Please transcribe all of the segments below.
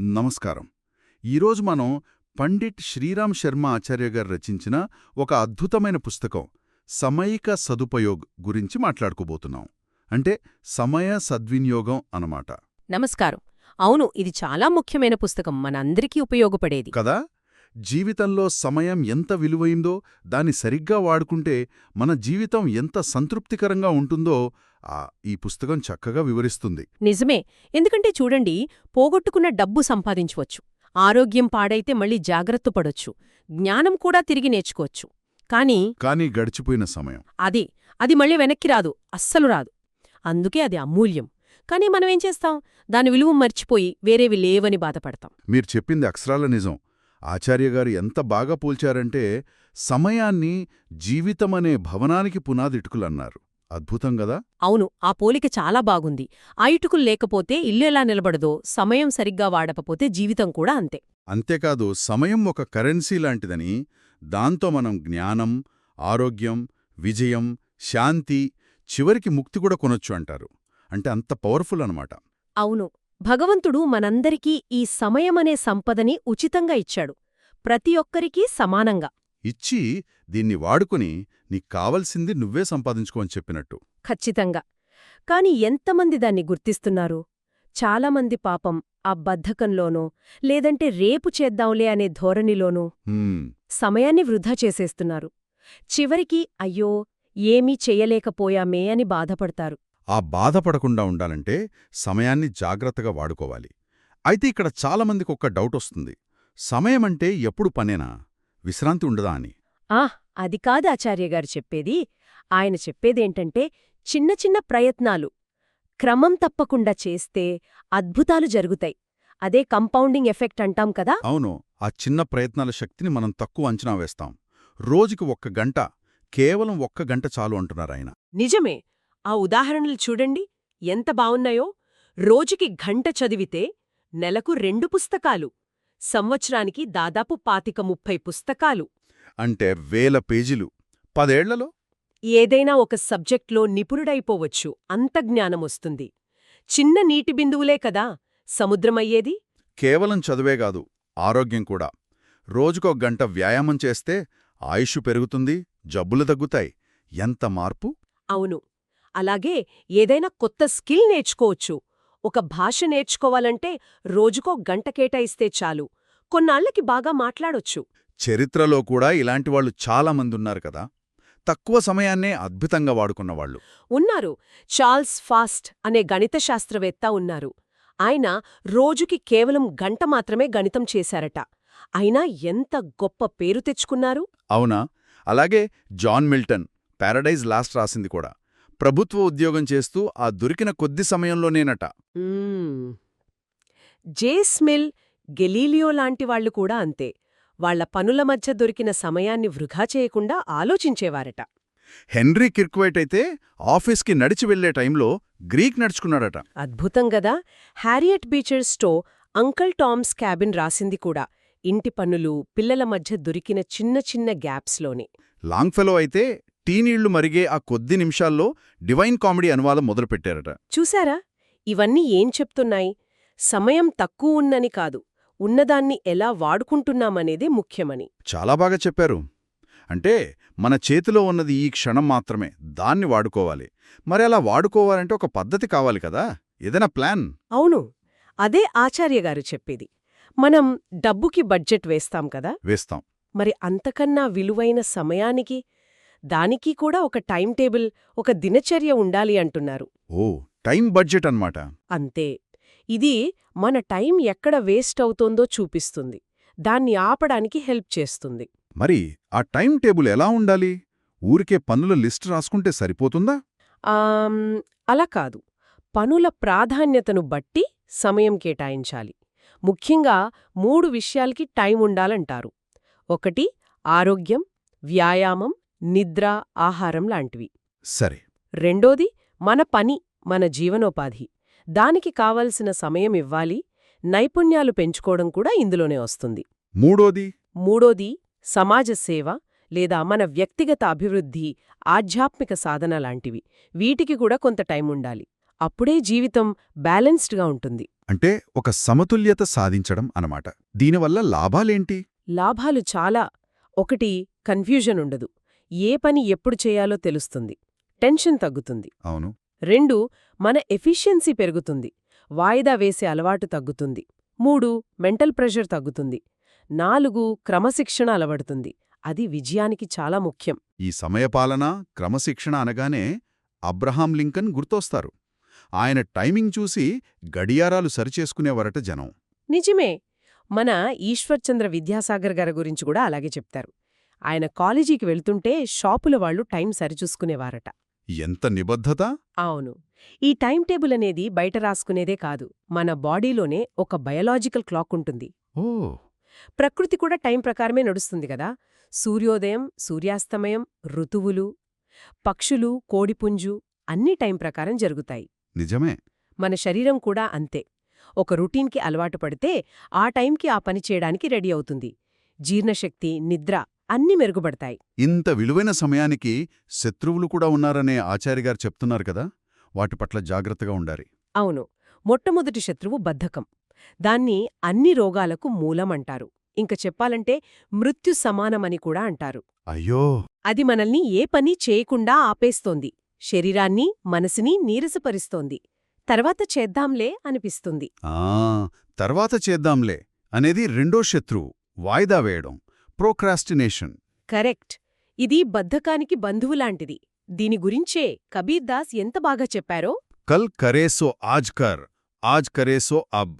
నమస్కారం. ఈరోజు మనం పండిట్ శ్రీరామ్ శర్మ ఆచార్య గారు రచించిన ఒక అద్భుతమైన పుస్తకం సమయిక సదుపయోగ్ గురించి మాట్లాడుకోబోతున్నాం. అంటే సమయ సద్వినియోగం అన్నమాట. నమస్కారం. అవును ఇది చాలా ముఖ్యమైన పుస్తకం. మనందరికీ ఉపయోగపడేది. కదా? జీవితంలో సమయం ఎంత విలువైందో దాన్ని సరిగ్గా వాడుకుంటే మన జీవితం ఎంత సంతృప్తికరంగా ఉంటుందో ఆ ఈ పుస్తకం చక్కగా వివరిస్తుంది. నిజమే. ఎందుకంటే చూడండి పోగొట్టుకున్న డబ్బు సంపాదించవచ్చు. ఆరోగ్యం పాడైతే మళ్ళీ జాగ్రత్త పడొచ్చు. జ్ఞానం కూడా తిరిగి నేర్చుకోవచ్చు. కానీ కానీ గడిచిపోయిన సమయం. అది అది మళ్ళీ వెనక్కి రాదు అస్సలు రాదు. అందుకే అది అమూల్యం. కానీ మనమేం చేస్తాం? దాని విలువ మర్చిపోయి వేరేవి లేవని బాధపడతాం. మీరు చెప్పింది అక్షరాల నిజం. ఆచార్య గారు ఎంత బాగా పోల్చారంటే సమయాన్ని జీవితమనే భవనానికి పునాదిటుకులన్నారు. అద్భుతం గదా? అవును ఆ పోలిక చాలా బాగుంది. ఆ ఇటుకులు లేకపోతే ఇల్లు ఎలా నిలబడదో సమయం సరిగ్గా వాడకపోతే జీవితం కూడా అంతే. అంతేకాదు సమయం ఒక కరెన్సీ లాంటిదని దాంతో మనం జ్ఞానం ఆరోగ్యం విజయం శాంతి చివరికి ముక్తి కూడా కొనొచ్చు అంటారు. అంటే అంత పవర్ఫుల్ అనమాట అవును. భగవంతుడు మనందరికీ ఈ సమయమనే సంపదని ఉచితంగా ఇచ్చాడు. ప్రతి ఒక్కరికీ సమానంగా. ఇచ్చి దీన్ని వాడుకుని నీకు కావలసింది నువ్వే సంపాదించుకోని చెప్పినట్టు. ఖచ్చితంగా. కాని ఎంతమంది దాన్ని గుర్తిస్తున్నారు? చాలామంది పాపం ఆ బద్ధకంలోనో లేదంటే రేపు చేద్దాంలే అనే ధోరణిలోనూ సమయాన్ని వృధా చేసేస్తున్నారు. చివరికి అయ్యో ఏమీ చెయ్యలేకపోయామే అని బాధపడతారు. ఆ బాధపడకుండా ఉండాలంటే సమయాన్ని జాగ్రత్తగా వాడుకోవాలి. అయితే ఇక్కడ చాలామందికి ఒక డౌట్ వస్తుంది. సమయమంటే ఎప్పుడు పనేనా? విశ్రాంతి ఉండదా అని. ఆహ్ అది కాదు ఆచార్యగారు చెప్పేది. ఆయన చెప్పేదేంటంటే చిన్న చిన్న ప్రయత్నాలు. క్రమం తప్పకుండా చేస్తే అద్భుతాలు జరుగుతాయి. అదే కంపౌండింగ్ ఎఫెక్ట్ అంటాం కదా? అవును. ఆ చిన్న ప్రయత్నాల శక్తిని మనం తక్కువ అంచనా వేస్తాం. రోజుకి ఒక్క గంట కేవలం ఒక్క గంట చాలు అంటున్నారాయన నిజమే. ఆ ఉదాహరణలు చూడండి. ఎంత బావున్నాయో. రోజుకి ఘంట చదివితే నెలకు రెండు పుస్తకాలు. సంవత్సరానికి దాదాపు పాతిక ముప్పై పుస్తకాలు. అంటే వేల పేజీలు. పదేళ్ళలో? ఏదైనా ఒక సబ్జెక్ట్లో నిపుణుడైపోవచ్చు. అంత జ్ఞానమొస్తుంది చిన్న నీటి బిందువులే కదా. సముద్రమయ్యేది? కేవలం చదువే కాదు. ఆరోగ్యం కూడా. రోజుకో గంట వ్యాయామం చేస్తే ఆయుష్ పెరుగుతుంది జబ్బులు తగ్గుతాయి. ఎంత మార్పు? అవును. అలాగే ఏదైనా కొత్త స్కిల్ నేర్చుకోవచ్చు. ఒక భాష నేర్చుకోవాలంటే రోజుకో గంట కేటాయిస్తే చాలు. కొన్నాళ్ళకి బాగా మాట్లాడొచ్చు. చరిత్రలో కూడా ఇలాంటి వాళ్ళు చాలామందున్నారు కదా. తక్కువ సమయాన్నే అద్భుతంగా వాడుకున్నవాళ్ళు ఉన్నారు. చార్ల్స్ ఫాస్ట్ అనే గణిత శాస్త్రవేత్త ఉన్నారు. ఆయన రోజుకి కేవలం గంట మాత్రమే గణితం చేశారట. అయినా ఎంత గొప్ప పేరు తెచ్చుకున్నారు? అవునా? అలాగే జాన్ మిల్టన్ పారడైజ్ లాస్ట్ రాసింది కూడా. ప్రభుత్వ ఉద్యోగం చేస్తూ ఆ దొరికిన కొద్ది సమయంలోనేనట. మ్మ్. జే స్మిల్ గెలీలియో లాంటి వాళ్ళు కూడా అంతే. వాళ్ళ పనుల మధ్య దొరికిన సమయాన్ని వృధా చేయకుండా ఆలోచించేవారట. హెన్రీ కిర్క్వైట్ అయితే ఆఫీస్కి నడిచి వెళ్ళే టైంలో గ్రీక్ నడుచుకున్నాడట. అద్భుతం గదా? Harriet Beecher Stowe uncle Tom's cabin రాసింది కూడా ఇంటి పనులు పిల్లల మధ్య దొరికిన చిన్న చిన్న గ్యాప్స్లోనే. లాంగ్ ఫెలో అయితే టీనీళ్ళు మరిగే ఆ కొద్ది నిమిషాల్లో డివైన్ కామెడీ అనువాదం మొదలుపెట్టారట. చూశారా ఇవన్నీ ఏం చెప్తున్నాయి? సమయం తక్కువ ఉన్నని కాదు ఉన్నదాన్ని ఎలా వాడుకుంటున్నామనేదే ముఖ్యమని. చాలా బాగా చెప్పారు. అంటే మన చేతిలో ఉన్నది ఈ క్షణం మాత్రమే దాన్ని వాడుకోవాలి. మరి అలా వాడుకోవాలంటే ఒక పద్ధతి కావాలి కదా? ఏదైనా ప్లాన్? అవును అదే ఆచార్యగారు చెప్పేది. మనం డబ్బుకి బడ్జెట్ వేస్తాం కదా? వేస్తాం. మరి అంతకన్నా విలువైన సమయానికి దానికి కూడా ఒక టైం టేబుల్ ఒక దినచర్య ఉండాలి అంటున్నారు. ఓ టైం బడ్జెట్ అన్నమాట. అంతే. ఇది మన టైం ఎక్కడ వేస్ట్ అవుతోందో చూపిస్తుంది. దాన్ని ఆపడానికి హెల్ప్ చేస్తుంది. మరి ఆ టైం టేబుల్ ఎలా ఉండాలి? ఊరికే పనుల లిస్ట్ రాసుకుంటే సరిపోతుందా? అలా కాదు. పనుల ప్రాధాన్యతను బట్టి సమయం కేటాయించాలి. ముఖ్యంగా మూడు విషయాలకి టైం ఉండాలంటారు. ఒకటి ఆరోగ్యం వ్యాయామం నిద్ర ఆహారం లాంటివి. సరే. రెండోది మన పని మన జీవనోపాధి. దానికి కావలసిన సమయం ఇవ్వాలి నైపుణ్యాలు పెంచుకోవడం కూడా ఇందులోనే వస్తుంది. మూడోది? మూడోది సమాజ సేవ లేదా మన వ్యక్తిగత అభివృద్ధి ఆధ్యాత్మిక సాధన లాంటివి. వీటికి కూడా కొంత టైం ఉండాలి. అప్పుడే జీవితం బ్యాలెన్స్డ్గా ఉంటుంది. అంటే ఒక సమతుల్యత సాధించడం అనమాట దీనివల్ల లాభాలేంటి? లాభాలు చాలా. ఒకటి కన్ఫ్యూజన్ ఉండదు. ఏ పని ఎప్పుడు చేయాలో తెలుస్తుంది. టెన్షన్ తగ్గుతుంది. అవును. రెండు మన ఎఫిషియన్సీ పెరుగుతుంది. వాయిదా వేసే అలవాటు తగ్గుతుంది. మూడు మెంటల్ ప్రెషర్ తగ్గుతుంది. నాలుగు క్రమశిక్షణ అలవడుతుంది. అది విజయానికి చాలా ముఖ్యం. ఈ సమయపాలన క్రమశిక్షణ అనగానే అబ్రహాం లింకన్ గుర్తొస్తారు. ఆయన టైమింగ్ చూసి గడియారాలు సరిచేసుకునేవరట జనం. నిజమే. మన ఈశ్వర్చంద్ర విద్యాసాగర్ గారి గురించి కూడా అలాగే చెప్తారు. ఆయన కాలేజీకి వెళ్తుంటే షాపుల వాళ్ళు టైం సరిచూసుకునేవారట. ఎంత నిబద్ధత? అవును. ఈ టైం టేబుల్ అనేది బయట రాసుకునేదే కాదు. మన బాడీలోనే ఒక బయలాజికల్ క్లాక్ ఉంటుంది. ఓ! ప్రకృతి కూడా టైం ప్రకారమే నడుస్తుంది కదా. సూర్యోదయం సూర్యాస్తమయం ఋతువులు పక్షులు కోడిపుంజు అన్నీ టైం ప్రకారం జరుగుతాయి. నిజమే. మన శరీరం కూడా అంతే. ఒక రొటీన్కి అలవాటు పడితే ఆ టైంకి ఆ పని చేయడానికి రెడీ అవుతుంది. జీర్ణశక్తి నిద్ర అన్నీ మెరుగుపడతాయి. ఇంత విలువైన సమయానికి శత్రువులు కూడా ఉన్నారనే ఆచార్యగారు చెప్తున్నారు కదా వాటి పట్ల జాగ్రత్తగా ఉండాలి. అవును మొట్టమొదటి శత్రువు బద్ధకం. దాన్ని అన్ని రోగాలకు మూలమంటారు ఇంక చెప్పాలంటే మృత్యు సమానమని కూడా అంటారు. అయ్యో! అది మనల్ని ఏ పని చేయకుండా ఆపేస్తోంది. శరీరాన్ని మనసుని నీరసపరిస్తోంది. తర్వాత చేద్దాంలే అనిపిస్తుంది. ఆ తర్వాత చేద్దాంలే అనేది రెండో శత్రువు వాయిదా వేయడం. Procrastination correct. ఇది బద్ధకానికి బంధువులాంటిది. దీని గురించే కబీర్ దాస్ ఎంత బాగా చెప్పారో? కల్ కరేసో ఆజ్ కర్ ఆజ్ కరేసో అబ్.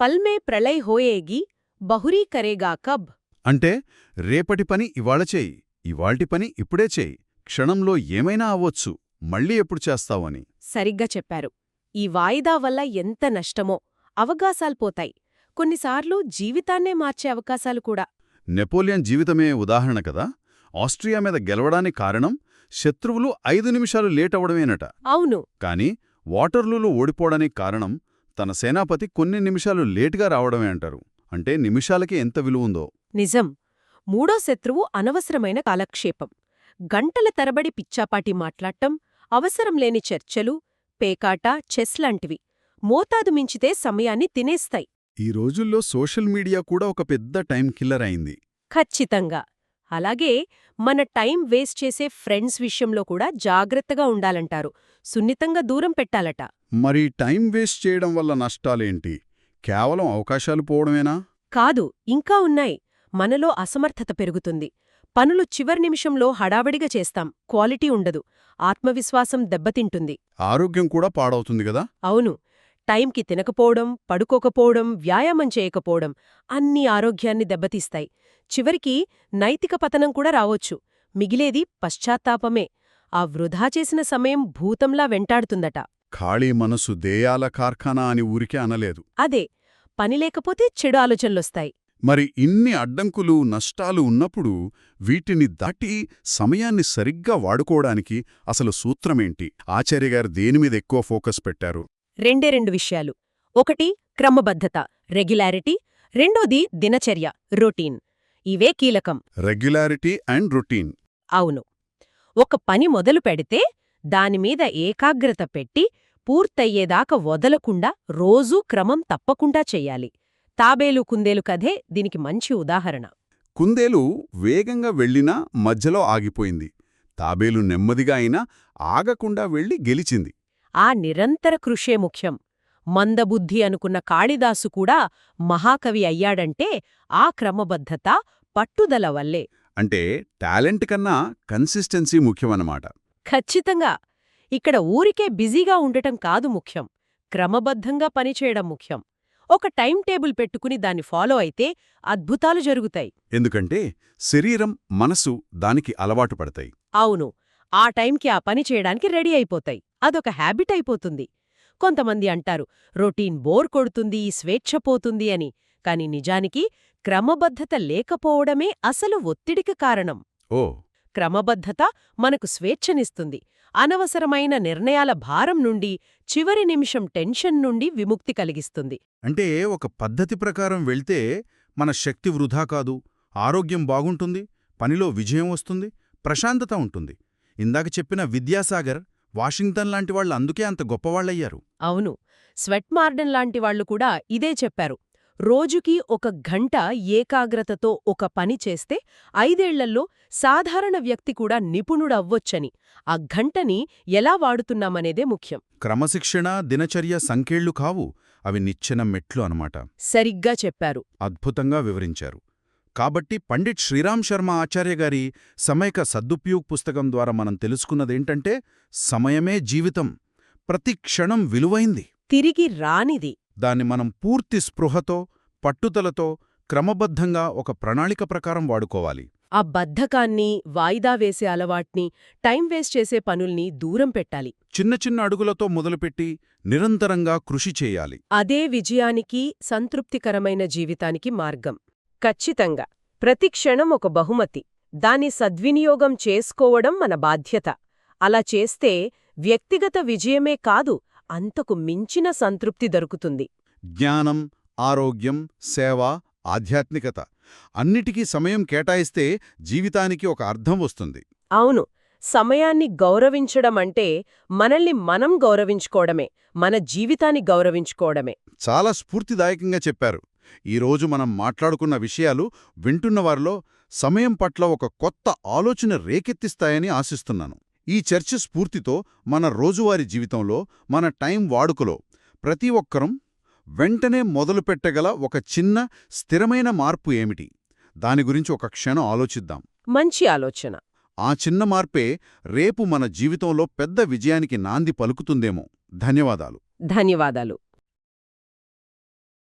పల్మే ప్రళయ్ హోయేగి బహురీ కరేగా కబ్. అంటే రేపటి పని ఇవాళ చేయి ఇవాల్టి పని ఇప్పుడే చేయి క్షణంలో ఏమైనా అవ్వొచ్చు మళ్ళీ ఎప్పుడు చేస్తావని సరిగ్గా చెప్పారు. ఈ వాయిదా వల్ల ఎంత నష్టమో అవకాశాలు పోతాయి. కొన్నిసార్లు జీవితాన్నే మార్చే అవకాశాలు కూడా. నెపోలియన్ జీవితమే ఉదాహరణ కదా? ఆస్ట్రియా మీద గెలవడానికి కారణం శత్రువులు ఐదు నిమిషాలు లేట్ అవడమేనట అవును. కాని వాటర్లూలో ఓడిపోవడానికి కారణం తన సేనాపతి కొన్ని నిమిషాలు లేటుగా రావడమే అంటారు. అంటే నిమిషాలకి ఎంత విలువుందో నిజం. మూడో శత్రువు అనవసరమైన కాలక్షేపం. గంటల తరబడి పిచ్చాపాటి మాట్లాడటం అవసరం లేని చర్చలు పేకాట చెస్ లాంటివి మోతాదు మించితే సమయాన్ని తినేస్తాయి. ఈ రోజుల్లో సోషల్ మీడియా కూడా ఒక పెద్ద టైం కిల్లర్ అయింది. ఖచ్చితంగా. అలాగే మన టైం వేస్ట్ చేసే ఫ్రెండ్స్ విషయంలో కూడా జాగ్రత్తగా ఉండాలంటారు. సున్నితంగా దూరం పెట్టాలట. మరి టైం వేస్ట్ చేయడం వల్ల నష్టాలేంటి? కేవలం అవకాశాలు పోవడమేనా? కాదు ఇంకా ఉన్నాయి. మనలో అసమర్థత పెరుగుతుంది. పనులు చివరి నిమిషంలో హడావడిగా చేస్తాం. క్వాలిటీ ఉండదు. ఆత్మవిశ్వాసం దెబ్బతింటుంది. ఆరోగ్యం కూడా పాడవుతుంది కదా? అవును. టైంకి తినకపోవడం పడుకోకపోవడం వ్యాయామం చేయకపోవడం అన్ని ఆరోగ్యాన్ని దెబ్బతీస్తాయి. చివరికి నైతిక పతనం కూడా రావొచ్చు. మిగిలేది పశ్చాత్తాపమే. ఆ వృధా చేసిన సమయం భూతంలా వెంటాడుతుందట. ఖాళీ మనసు దేయాల కార్ఖానా అని ఊరికే అనలేదు. అదే పని లేకపోతే చెడు ఆలోచనలొస్తాయి. మరి ఇన్ని అడ్డంకులు నష్టాలు ఉన్నప్పుడు వీటిని దాటి సమయాన్ని సరిగ్గా వాడుకోవడానికి అసలు సూత్రమేంటి? ఆచార్యగారు దేనిమీద ఎక్కువ ఫోకస్ పెట్టారు? రెండే రెండు విషయాలు. ఒకటి క్రమబద్ధత రెగ్యులారిటీ. రెండోది దినచర్య రొటీన్. ఇవే కీలకం. Regularity and routine. అవును. ఒక పని మొదలు పెడితే దానిమీద ఏకాగ్రత పెట్టి పూర్తయ్యేదాకా వదలకుండా రోజూ క్రమం తప్పకుండా చెయ్యాలి తాబేలు కుందేలు కథే దీనికి మంచి ఉదాహరణ. కుందేలు వేగంగా వెళ్ళినా మధ్యలో ఆగిపోయింది. తాబేలు నెమ్మదిగా అయినా ఆగకుండా వెళ్ళి గెలిచింది. ఆ నిరంతర కృషే ముఖ్యం. మందబుద్ధి అనుకున్న కాళిదాసు కూడా మహాకవి అయ్యాడంటే ఆ క్రమబద్ధత పట్టుదల వల్లే. అంటే టాలెంట్ కన్నా కన్సిస్టెన్సీ ముఖ్యమన్నమాట. ఖచ్చితంగా. ఇక్కడ ఊరికే బిజీగా ఉండటం కాదు ముఖ్యం. క్రమబద్ధంగా పనిచేయడం ముఖ్యం. ఒక టైం టేబుల్ పెట్టుకుని దాన్ని ఫాలో అయితే అద్భుతాలు జరుగుతాయి. ఎందుకంటే శరీరం మనసు దానికి అలవాటు పడతాయి. అవును. ఆ టైంకి ఆ పని చేయడానికి రెడీ అయిపోతాయి. అదొక హ్యాబిట్ అయిపోతుంది. కొంతమంది అంటారు రొటీన్ బోర్ కొడుతుంది స్వేచ్ఛ పోతుంది అని. కాని నిజానికి క్రమబద్ధత లేకపోవడమే అసలు ఒత్తిడికి కారణం. ఓ. క్రమబద్ధత మనకు స్వేచ్ఛనిస్తుంది. అనవసరమైన నిర్ణయాల భారం నుండి చివరి నిమిషం టెన్షన్ నుండి విముక్తి కలిగిస్తుంది. అంటే ఒక పద్ధతి ప్రకారం వెళ్తే మన శక్తి వృధా కాదు ఆరోగ్యం బాగుంటుంది పనిలో విజయం వస్తుంది ప్రశాంతత ఉంటుంది. ఇందాక చెప్పిన విద్యాసాగర్ వాషింగ్టన్ లాంటి వాళ్ళు అందుకే అంత గొప్పవాళ్ళయ్యారు అవును. స్వెట్ మార్డన్ లాంటి వాళ్ళు కూడా ఇదే చెప్పారు. రోజుకి ఒక గంట ఏకాగ్రతతో ఒక పని చేస్తే ఐదేళ్ళలో సాధారణ వ్యక్తి కూడా నిపుణుడవ్వొచ్చని. ఆ గంటని ఎలా వాడుతున్నామనేదే ముఖ్యం. క్రమశిక్షణ దినచర్య సంకేళ్ళు కావు. అవి నిచ్చెన మెట్లు అనమాట సరిగ్గా చెప్పారు. అద్భుతంగా వివరించారు. కాబట్టి పండిట్ శ్రీరామ్ శర్మ ఆచార్య గారి సమయక సద్దుపయోగ్ పుస్తకం ద్వారా మనం తెలుసుకున్నదేంటంటే సమయమే జీవితం. ప్రతి క్షణం విలువైంది. తిరిగి రానిది. దాన్ని మనం పూర్తి స్పృహతో పట్టుదలతో క్రమబద్ధంగా ఒక ప్రణాళిక ప్రకారం వాడుకోవాలి. ఆ బద్ధకాన్ని వాయిదా వేసే అలవాట్ని టైం వేస్ట్ చేసే పనుల్ని దూరం పెట్టాలి. చిన్న చిన్న అడుగులతో మొదలుపెట్టి నిరంతరంగా కృషి చేయాలి. అదే విజయానికి సంతృప్తికరమైన జీవితానికి మార్గం. ఖచ్చితంగా. ప్రతి క్షణం ఒక బహుమతి. దాని సద్వినియోగం చేసుకోవడం మన బాధ్యత. అలా చేస్తే వ్యక్తిగత విజయమే కాదు అంతకు మించిన సంతృప్తి దొరుకుతుంది. జ్ఞానం ఆరోగ్యం సేవ ఆధ్యాత్మికత అన్నిటికీ సమయం కేటాయిస్తే జీవితానికి ఒక అర్థం వస్తుంది. అవును. సమయాన్ని గౌరవించడం అంటే మనల్ని మనం గౌరవించుకోవడమే మన జీవితాన్ని గౌరవించుకోవడమే. చాలా స్ఫూర్తిదాయకంగా చెప్పారు. ఈరోజు మనం మాట్లాడుకున్న విషయాలు వింటున్నవారిలో సమయం పట్ల ఒక కొత్త ఆలోచన రేకెత్తిస్తాయని ఆశిస్తున్నాను. ఈ చర్చ స్ఫూర్తితో మన రోజువారీ జీవితంలో మన టైం వాడుకలో ప్రతి ఒక్కరం వెంటనే మొదలుపెట్టగల ఒక చిన్న స్థిరమైన మార్పు ఏమిటి? దాని గురించి ఒక క్షణం ఆలోచిద్దాం. మంచి ఆలోచన. ఆ చిన్న మార్పే రేపు మన జీవితంలో పెద్ద విజయానికి నాంది పలుకుతుందేమో. ధన్యవాదాలు. ధన్యవాదాలు.